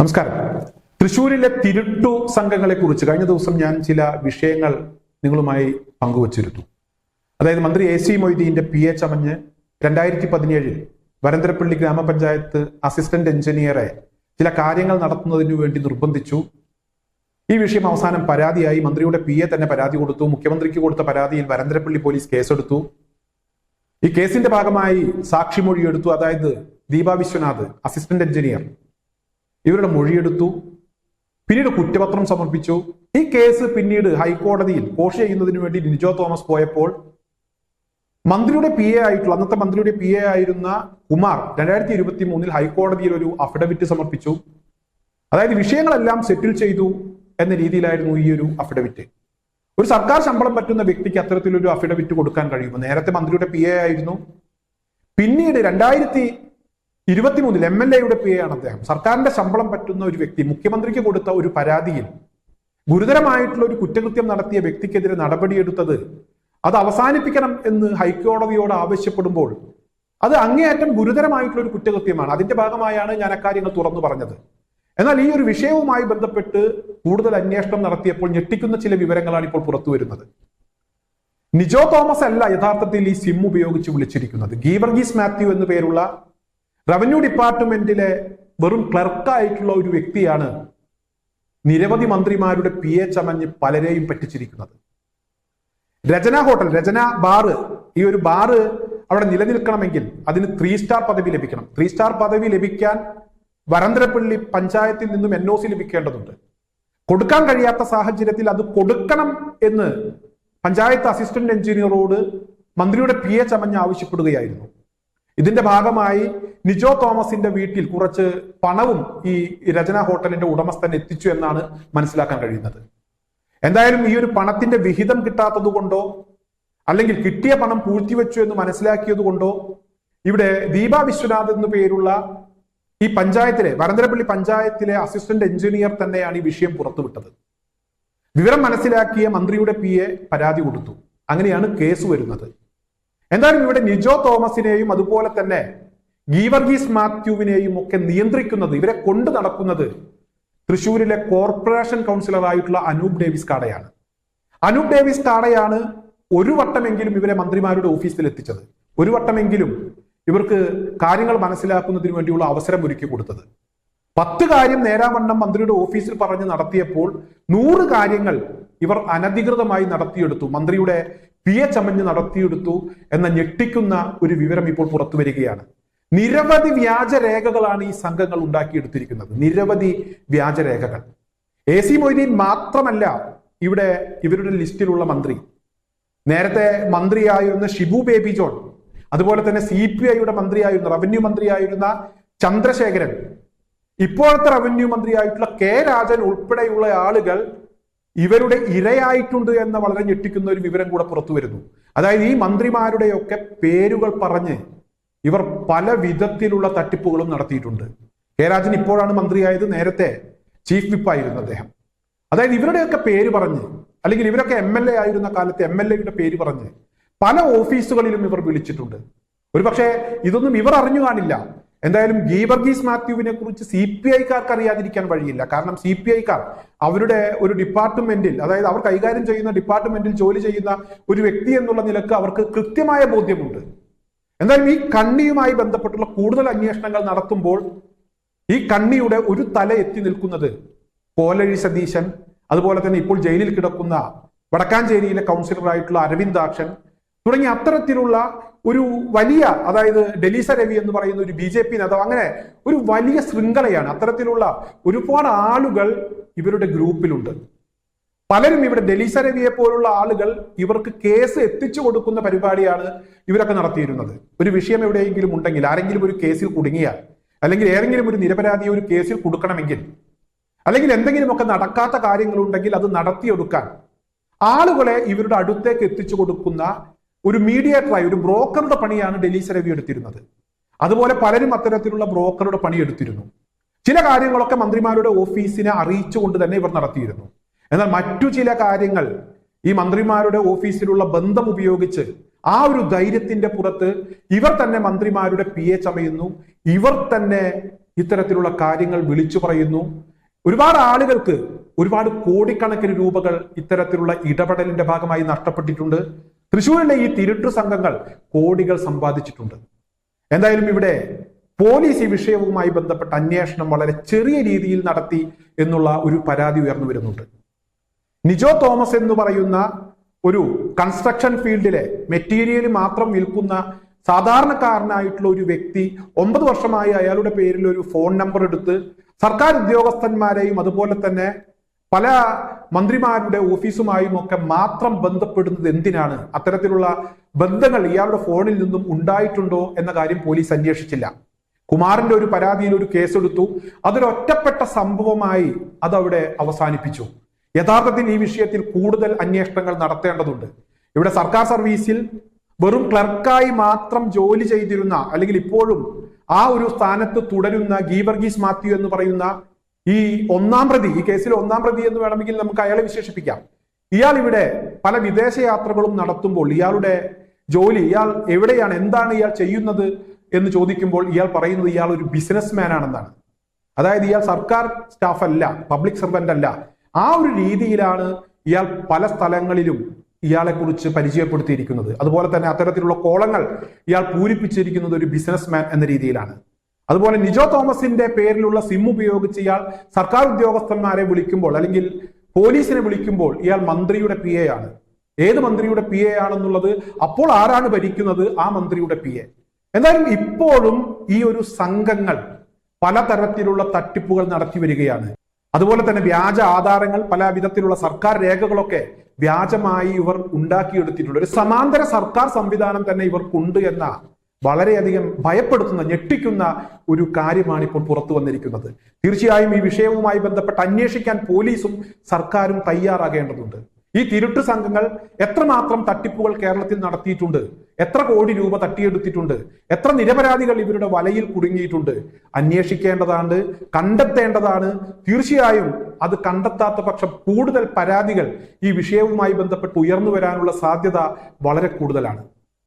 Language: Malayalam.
നമസ്കാരം. തൃശൂരിലെ തിരുട്ടു സംഘങ്ങളെ കുറിച്ച് കഴിഞ്ഞ ദിവസം ഞാൻ ചില വിഷയങ്ങൾ നിങ്ങളുമായി പങ്കുവച്ചിരുന്നു. അതായത് മന്ത്രി എ സി മൊയ്തീന്റെ പി എ ചമഞ്ഞ് രണ്ടായിരത്തി പതിനേഴിൽ വരന്തരപ്പള്ളി ഗ്രാമപഞ്ചായത്ത് അസിസ്റ്റന്റ് എഞ്ചിനീയറെ ചില കാര്യങ്ങൾ നടത്തുന്നതിനു വേണ്ടി നിർബന്ധിച്ചു. ഈ വിഷയം അവസാനം പരാതിയായി. മന്ത്രിയുടെ പി എ തന്നെ പരാതി കൊടുത്തു. മുഖ്യമന്ത്രിക്ക് കൊടുത്ത പരാതിയിൽ വരന്തരപ്പള്ളി പോലീസ് കേസെടുത്തു. ഈ കേസിന്റെ ഭാഗമായി സാക്ഷിമൊഴി എടുത്തു. അതായത് ദീപ വിശ്വനാഥ് അസിസ്റ്റന്റ് എഞ്ചിനീയർ. ഇവരുടെ മൊഴിയെടുത്തു പിന്നീട് കുറ്റപത്രം സമർപ്പിച്ചു. ഈ കേസ് പിന്നീട് ഹൈക്കോടതിയിൽ പോഷ് ചെയ്യുന്നതിന് വേണ്ടി ലിജോ തോമസ് പോയപ്പോൾ മന്ത്രിയുടെ പി എ ആയിട്ടുള്ള അന്നത്തെ മന്ത്രിയുടെ പി എ ആയിരുന്ന കുമാർ രണ്ടായിരത്തി ഇരുപത്തി മൂന്നിൽ ഹൈക്കോടതിയിൽ ഒരു അഫിഡവിറ്റ് സമർപ്പിച്ചു. അതായത് വിഷയങ്ങളെല്ലാം സെറ്റിൽ ചെയ്തു എന്ന രീതിയിലായിരുന്നു ഈ ഒരു അഫിഡവിറ്റ് ഒരു സർക്കാർ ശമ്പളം പറ്റുന്ന വ്യക്തിക്ക് അത്തരത്തിലൊരു അഫിഡവിറ്റ് കൊടുക്കാൻ കഴിയുമോ? നേരത്തെ മന്ത്രിയുടെ പി എ ആയിരുന്നു. പിന്നീട് രണ്ടായിരത്തി ഇരുപത്തിമൂന്നിൽ എം എൽ എയുടെ പി ആണ് അദ്ദേഹം. സർക്കാരിന്റെ ശമ്പളം പറ്റുന്ന ഒരു വ്യക്തി മുഖ്യമന്ത്രിക്ക് കൊടുത്ത ഒരു പരാതിയിൽ ഗുരുതരമായിട്ടുള്ള ഒരു കുറ്റകൃത്യം നടത്തിയ വ്യക്തിക്കെതിരെ നടപടിയെടുത്തത് അത് അവസാനിപ്പിക്കണം എന്ന് ഹൈക്കോടതിയോട് ആവശ്യപ്പെടുമ്പോൾ അത് അങ്ങേയറ്റം ഗുരുതരമായിട്ടുള്ള ഒരു കുറ്റകൃത്യമാണ്. അതിന്റെ ഭാഗമായാണ് ഞാൻ അക്കാര്യങ്ങൾ തുറന്നു പറഞ്ഞത്. എന്നാൽ ഈ ഒരു വിഷയവുമായി ബന്ധപ്പെട്ട് കൂടുതൽ അന്വേഷണം നടത്തിയപ്പോൾ ഞെട്ടിക്കുന്ന ചില വിവരങ്ങളാണ് ഇപ്പോൾ പുറത്തു വരുന്നത്. നിജോ തോമസ് അല്ല യഥാർത്ഥത്തിൽ ഈ സിം ഉപയോഗിച്ച് വിളിച്ചിരിക്കുന്നത്. ഗീവർഗീസ് മാത്യു എന്നു പേരുള്ള റവന്യൂ ഡിപ്പാർട്ട്മെന്റിലെ വെറും ക്ലർക്കായിട്ടുള്ള ഒരു വ്യക്തിയാണ് നിരവധി മന്ത്രിമാരുടെ പി എ ചമഞ്ഞ് പലരെയും പറ്റിച്ചിരിക്കുന്നത്. രചന ഹോട്ടൽ രചന ബാറ് ഈ ഒരു ബാറ് അവിടെ നിലനിൽക്കണമെങ്കിൽ അതിന് ത്രീ സ്റ്റാർ പദവി ലഭിക്കണം. ത്രീ സ്റ്റാർ പദവി ലഭിക്കാൻ വരന്തരപ്പള്ളി പഞ്ചായത്തിൽ നിന്നും എൻ ഒ സി ലഭിക്കേണ്ടതുണ്ട്. കൊടുക്കാൻ കഴിയാത്ത സാഹചര്യത്തിൽ അത് കൊടുക്കണം എന്ന് പഞ്ചായത്ത് അസിസ്റ്റന്റ് എഞ്ചിനീയറോട് മന്ത്രിയുടെ പി എ ചമഞ്ഞ് ആവശ്യപ്പെടുകയായിരുന്നു. ഇതിന്റെ ഭാഗമായി നിജോ തോമസിന്റെ വീട്ടിൽ കുറച്ച് പണവും ഈ രചന ഹോട്ടലിന്റെ ഉടമസ്ഥൻ എത്തിച്ചു എന്നാണ് മനസ്സിലാക്കാൻ കഴിയുന്നത്. എന്തായാലും ഈ ഒരു പണത്തിന്റെ വിഹിതം കിട്ടാത്തത് കൊണ്ടോ അല്ലെങ്കിൽ കിട്ടിയ പണം പൂഴ്ത്തിവെച്ചു എന്ന് മനസ്സിലാക്കിയത് കൊണ്ടോ ഇവിടെ ദീപ വിശ്വനാഥ് എന്നു പേരുള്ള ഈ പഞ്ചായത്തിലെ വരന്തരപ്പള്ളി പഞ്ചായത്തിലെ അസിസ്റ്റന്റ് എഞ്ചിനീയർ തന്നെയാണ് ഈ വിഷയം പുറത്തുവിട്ടത്. വിവരം മനസ്സിലാക്കിയ മന്ത്രിയുടെ പി പരാതി കൊടുത്തു. അങ്ങനെയാണ് കേസ് വരുന്നത്. എന്തായാലും ഇവിടെ നിജോ തോമസിനെയും അതുപോലെ തന്നെ ഗീവർഗീസ് മാത്യുവിനെയും ഒക്കെ നിയന്ത്രിക്കുന്നത് ഇവരെ കൊണ്ടു നടക്കുന്നത് തൃശൂരിലെ കോർപ്പറേഷൻ കൗൺസിലറായിട്ടുള്ള അനൂപ് ഡേവിസ് കാടയാണ്. അനൂപ് ഡേവിസ് കാടയാണ് ഒരു വട്ടമെങ്കിലും ഇവരെ മന്ത്രിമാരുടെ ഓഫീസിൽ എത്തിച്ചത്. ഒരു വട്ടമെങ്കിലും ഇവർക്ക് കാര്യങ്ങൾ മനസ്സിലാക്കുന്നതിന് വേണ്ടിയുള്ള അവസരം ഒരുക്കി കൊടുത്തത്. പത്ത് കാര്യം നേരാവണ്ണം മന്ത്രിയുടെ ഓഫീസിൽ പറഞ്ഞ് നടത്തിയപ്പോൾ നൂറ് കാര്യങ്ങൾ ഇവർ അനധികൃതമായി നടത്തിയെടുത്തു. മന്ത്രിയുടെ പി എ ചമഞ്ഞ് നടത്തിയെടുത്തു എന്ന ഞെട്ടിക്കുന്ന ഒരു വിവരം ഇപ്പോൾ പുറത്തു വരികയാണ്. നിരവധി വ്യാജരേഖകളാണ് ഈ സംഘങ്ങൾ ഉണ്ടാക്കിയെടുത്തിരിക്കുന്നത്. നിരവധി വ്യാജരേഖകൾ എ സി മൊയ്തീൻ മാത്രമല്ല ഇവിടെ ഇവരുടെ ലിസ്റ്റിലുള്ള മന്ത്രി. നേരത്തെ മന്ത്രിയായിരുന്ന ഷിബു ബേബി ജോൺ അതുപോലെ തന്നെ സി പി ഐയുടെ മന്ത്രിയായിരുന്ന റവന്യൂ മന്ത്രിയായിരുന്ന ചന്ദ്രശേഖരൻ ഇപ്പോഴത്തെ റവന്യൂ മന്ത്രിയായിട്ടുള്ള കെ രാജൻ ഉൾപ്പെടെയുള്ള ആളുകൾ ഇവരുടെ ഇരയായിട്ടുണ്ട് എന്ന വളരെ ഞെട്ടിക്കുന്ന ഒരു വിവരം കൂടെ പുറത്തു വരുന്നു. അതായത് ഈ മന്ത്രിമാരുടെയൊക്കെ പേരുകൾ പറഞ്ഞ് ഇവർ പല വിധത്തിലുള്ള തട്ടിപ്പുകളും നടത്തിയിട്ടുണ്ട്. കെ രാജൻ ഇപ്പോഴാണ് മന്ത്രിയായത് നേരത്തെ ചീഫ് വിപ്പ് വിപ്പായിരുന്നു അദ്ദേഹം. അതായത് ഇവരുടെയൊക്കെ പേര് പറഞ്ഞ് അല്ലെങ്കിൽ ഇവരൊക്കെ എം എൽ എ ആയിരുന്ന കാലത്ത് എം എൽ എയുടെ പേര് പറഞ്ഞ് പല ഓഫീസുകളിലും ഇവർ വിളിച്ചിട്ടുണ്ട്. ഒരുപക്ഷെ ഇതൊന്നും ഇവർ അറിഞ്ഞു കാണില്ല. എന്തായാലും ഗീവർഗീസ് മാത്യുവിനെ കുറിച്ച് സി പി ഐക്കാർക്ക് അറിയാതിരിക്കാൻ വഴിയില്ല. കാരണം സി പി ഐക്കാർ അവരുടെ ഒരു ഡിപ്പാർട്ട്മെന്റിൽ അതായത് അവർ കൈകാര്യം ചെയ്യുന്ന ഡിപ്പാർട്ട്മെന്റിൽ ജോലി ചെയ്യുന്ന ഒരു വ്യക്തി എന്നുള്ള നിലയ്ക്ക് അവർക്ക് കൃത്യമായ ബോധ്യമുണ്ട്. എന്തായാലും ഈ കണ്ണിയുമായി ബന്ധപ്പെട്ടുള്ള കൂടുതൽ അന്വേഷണങ്ങൾ നടത്തുമ്പോൾ ഈ കണ്ണിയുടെ ഒരു തല എത്തി നിൽക്കുന്നത് കോലഴി സതീശൻ അതുപോലെ തന്നെ ഇപ്പോൾ ജയിലിൽ കിടക്കുന്ന വടക്കാഞ്ചേരിയിലെ കൗൺസിലറായിട്ടുള്ള അരവിന്ദാക്ഷൻ തുടങ്ങിയ അത്തരത്തിലുള്ള ഒരു വലിയ അതായത് ഡെലീസ രവി എന്ന് പറയുന്ന ഒരു ബി ജെ പി നേതാവ് അങ്ങനെ ഒരു വലിയ ശൃംഖലയാണ്. അത്തരത്തിലുള്ള ഒരുപാട് ആളുകൾ ഇവരുടെ ഗ്രൂപ്പിലുണ്ട്. പലരും ഇവിടെ ഡെലീസ രവിയെ പോലുള്ള ആളുകൾ ഇവർക്ക് കേസ് എത്തിച്ചു കൊടുക്കുന്ന പരിപാടിയാണ് ഇവരൊക്കെ നടത്തിയിരുന്നത്. ഒരു വിഷയം എവിടെയെങ്കിലും ഉണ്ടെങ്കിൽ ആരെങ്കിലും ഒരു കേസിൽ കുടുങ്ങിയാൽ അല്ലെങ്കിൽ ഏതെങ്കിലും ഒരു നിരപരാധിയെ ഒരു കേസിൽ കൊടുക്കണമെങ്കിൽ അല്ലെങ്കിൽ എന്തെങ്കിലുമൊക്കെ നടക്കാത്ത കാര്യങ്ങളുണ്ടെങ്കിൽ അത് നടത്തിയെടുക്കാൻ ആളുകളെ ഇവരുടെ അടുത്തേക്ക് എത്തിച്ചു കൊടുക്കുന്ന ഒരു മീഡിയേറ്ററായി ഒരു ബ്രോക്കറുടെ പണിയാണ് ഡെലീസ് രവി എടുത്തിരുന്നത്. അതുപോലെ പലരും അത്തരത്തിലുള്ള ബ്രോക്കറുടെ പണി എടുത്തിരുന്നു. ചില കാര്യങ്ങളൊക്കെ മന്ത്രിമാരുടെ ഓഫീസിനെ അറിയിച്ചുകൊണ്ട് തന്നെ ഇവർ നടത്തിയിരുന്നു. എന്നാൽ മറ്റു ചില കാര്യങ്ങൾ ഈ മന്ത്രിമാരുടെ ഓഫീസിലുള്ള ബന്ധം ഉപയോഗിച്ച് ആ ഒരു ധൈര്യത്തിന്റെ പുറത്ത് ഇവർ തന്നെ മന്ത്രിമാരുടെ പി എ ചമയുന്നു. ഇവർ തന്നെ ഇത്തരത്തിലുള്ള കാര്യങ്ങൾ വിളിച്ചു പറയുന്നു. ഒരുപാട് ആളുകൾക്ക് ഒരുപാട് കോടിക്കണക്കിന് രൂപകൾ ഇത്തരത്തിലുള്ള ഇടപെടലിന്റെ ഭാഗമായി നഷ്ടപ്പെട്ടിട്ടുണ്ട്. തൃശ്ശൂരിലെ ഈ തിരുട്ടു സംഘങ്ങൾ കോടികൾ സമ്പാദിച്ചിട്ടുണ്ട്. എന്തായാലും ഇവിടെ പോലീസ് ഈ വിഷയവുമായി ബന്ധപ്പെട്ട അന്വേഷണം വളരെ ചെറിയ രീതിയിൽ നടത്തി എന്നുള്ള ഒരു പരാതി ഉയർന്നു വരുന്നുണ്ട്. നിജോ തോമസ് എന്ന് പറയുന്ന ഒരു കൺസ്ട്രക്ഷൻ ഫീൽഡിലെ മെറ്റീരിയൽ മാത്രം വിൽക്കുന്ന സാധാരണക്കാരനായിട്ടുള്ള ഒരു വ്യക്തി ഒമ്പത് വർഷമായി അയാളുടെ പേരിൽ ഒരു ഫോൺ നമ്പർ എടുത്ത് സർക്കാർ ഉദ്യോഗസ്ഥന്മാരെയും അതുപോലെ തന്നെ പല മന്ത്രിമാരുടെ ഓഫീസുമായും ഒക്കെ മാത്രം ബന്ധപ്പെടുന്നത് എന്തിനാണ്? അത്തരത്തിലുള്ള ബന്ധങ്ങൾ ഇയാളുടെ ഫോണിൽ നിന്നും ഉണ്ടായിട്ടുണ്ടോ എന്ന കാര്യം പോലീസ് അന്വേഷിച്ചില്ല. കുമാറിന്റെ ഒരു പരാതിയിൽ ഒരു കേസെടുത്തു. അതൊരു ഒറ്റപ്പെട്ട സംഭവമായി അതവിടെ അവസാനിപ്പിച്ചു. യഥാർത്ഥത്തിൽ ഈ വിഷയത്തിൽ കൂടുതൽ അന്വേഷണങ്ങൾ നടത്തേണ്ടതുണ്ട്. ഇവിടെ സർക്കാർ സർവീസിൽ വെറും ക്ലർക്കായി മാത്രം ജോലി ചെയ്തിരുന്ന അല്ലെങ്കിൽ ഇപ്പോഴും ആ ഒരു സ്ഥാനത്ത് തുടരുന്ന ഗീവർഗീസ് മാത്യു എന്ന് പറയുന്ന ഈ ഒന്നാം പ്രതി ഈ കേസിൽ ഒന്നാം പ്രതി എന്ന് വേണമെങ്കിൽ നമുക്ക് അയാളെ വിശേഷിപ്പിക്കാം. ഇയാൾ ഇവിടെ പല വിദേശ യാത്രകളും നടത്തുമ്പോൾ ഇയാളുടെ ജോലി ഇയാൾ എവിടെയാണ് എന്താണ് ഇയാൾ ചെയ്യുന്നത് എന്ന് ചോദിക്കുമ്പോൾ ഇയാൾ പറയുന്നത് ഇയാൾ ഒരു ബിസിനസ്മാൻ ആണെന്നാണ്. അതായത് ഇയാൾ സർക്കാർ സ്റ്റാഫ് അല്ല പബ്ലിക് സർവന്റ് അല്ല. ആ ഒരു രീതിയിലാണ് ഇയാൾ പല സ്ഥലങ്ങളിലും ഇയാളെ കുറിച്ച് പരിചയപ്പെടുത്തിയിരിക്കുന്നത്. അതുപോലെ തന്നെ അത്തരത്തിലുള്ള കോളങ്ങൾ ഇയാൾ പൂരിപ്പിച്ചിരിക്കുന്നത് ഒരു ബിസിനസ് മാൻ എന്ന രീതിയിലാണ്. അതുപോലെ നിജോ തോമസിന്റെ പേരിലുള്ള സിം ഉപയോഗിച്ച് ഇയാൾ സർക്കാർ ഉദ്യോഗസ്ഥന്മാരെ വിളിക്കുമ്പോൾ അല്ലെങ്കിൽ പോലീസിനെ വിളിക്കുമ്പോൾ ഇയാൾ മന്ത്രിയുടെ പി എ ആണ് ഏത് മന്ത്രിയുടെ പി എ ആണെന്നുള്ളത് അപ്പോൾ ആരാണ് ഭരിക്കുന്നത്? ആ മന്ത്രിയുടെ പി എ. എന്തായാലും ഇപ്പോഴും ഈ ഒരു സംഘങ്ങൾ പലതരത്തിലുള്ള തട്ടിപ്പുകൾ നടത്തി വരികയാണ്. അതുപോലെ തന്നെ വ്യാജ ആധാരങ്ങൾ പല വിധത്തിലുള്ള സർക്കാർ രേഖകളൊക്കെ വ്യാജമായി ഇവർ ഉണ്ടാക്കിയെടുത്തിട്ടുണ്ട്. ഒരു സമാന്തര സർക്കാർ സംവിധാനം തന്നെ ഇവർക്കുണ്ട് എന്ന വളരെയധികം ഭയപ്പെടുത്തുന്ന ഞെട്ടിക്കുന്ന ഒരു കാര്യമാണ് ഇപ്പോൾ പുറത്തു വന്നിരിക്കുന്നത്. തീർച്ചയായും ഈ വിഷയവുമായി ബന്ധപ്പെട്ട് അന്വേഷിക്കാൻ പോലീസും സർക്കാരും തയ്യാറാകേണ്ടതുണ്ട്. ഈ തിരുട്ട് സംഘങ്ങൾ എത്രമാത്രം തട്ടിപ്പുകൾ കേരളത്തിൽ നടത്തിയിട്ടുണ്ട്? എത്ര കോടി രൂപ തട്ടിയെടുത്തിട്ടുണ്ട്? എത്ര നിരപരാധികൾ ഇവരുടെ വലയിൽ കുടുങ്ങിയിട്ടുണ്ട്? അന്വേഷിക്കേണ്ടതാണ് കണ്ടെത്തേണ്ടതാണ്. തീർച്ചയായും അത് കണ്ടെത്താത്ത പക്ഷം കൂടുതൽ പരാതികൾ ഈ വിഷയവുമായി ബന്ധപ്പെട്ട് ഉയർന്നു വരാനുള്ള സാധ്യത വളരെ കൂടുതലാണ്.